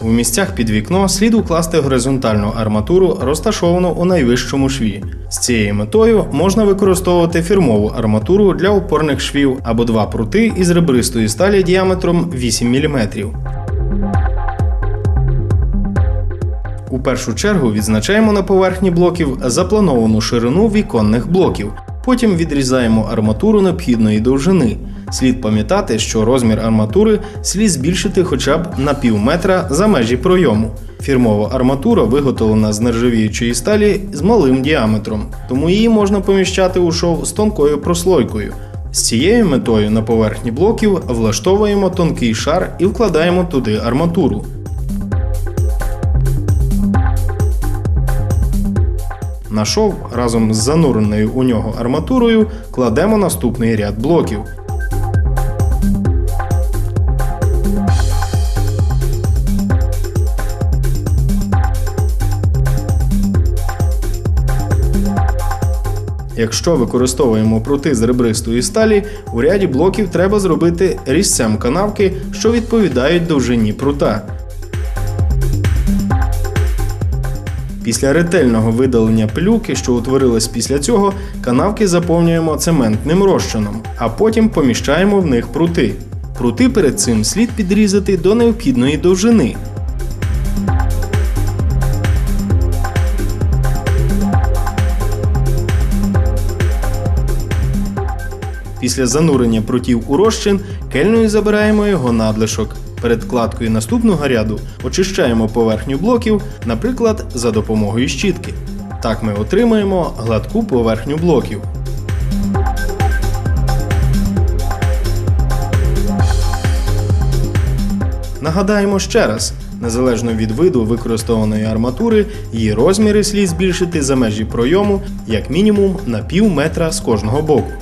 У місцях під вікно слід укласти горизонтальну арматуру, розташовану у найвищому шві. З цією метою можна використовувати фірмову арматуру для опорних швів або два прути із ребристої сталі діаметром 8 мм. У першу чергу відзначаємо на поверхні блоків заплановану ширину віконних блоків. Потім відрізаємо арматуру необхідної довжини. Слід пам'ятати, що розмір арматури слід збільшити хоча б на пів метра за межі пройому. Фірмова арматура виготовлена з нержавіючої сталі з малим діаметром, тому її можна поміщати у шов з тонкою прослойкою. З цією метою на поверхні блоків влаштовуємо тонкий шар і вкладаємо туди арматуру. На шов разом з зануреною у нього арматурою кладемо наступний ряд блоків. Якщо використовуємо прути з ребристої сталі, у ряді блоків треба зробити різцем канавки, що відповідають довжині прута. Після ретельного видалення пилюки, що утворилась після цього, канавки заповнюємо цементним розчином, а потім поміщаємо в них прути. Прути перед цим слід підрізати до необхідної довжини. Після занурення прутів у розчин кельною забираємо його надлишок. Перед кладкою наступного ряду очищаємо поверхню блоків, наприклад, за допомогою щітки. Так ми отримаємо гладку поверхню блоків. Нагадаємо ще раз: незалежно від виду використованої арматури, її розміри слід збільшити за межі пройому як мінімум на пів метра з кожного боку.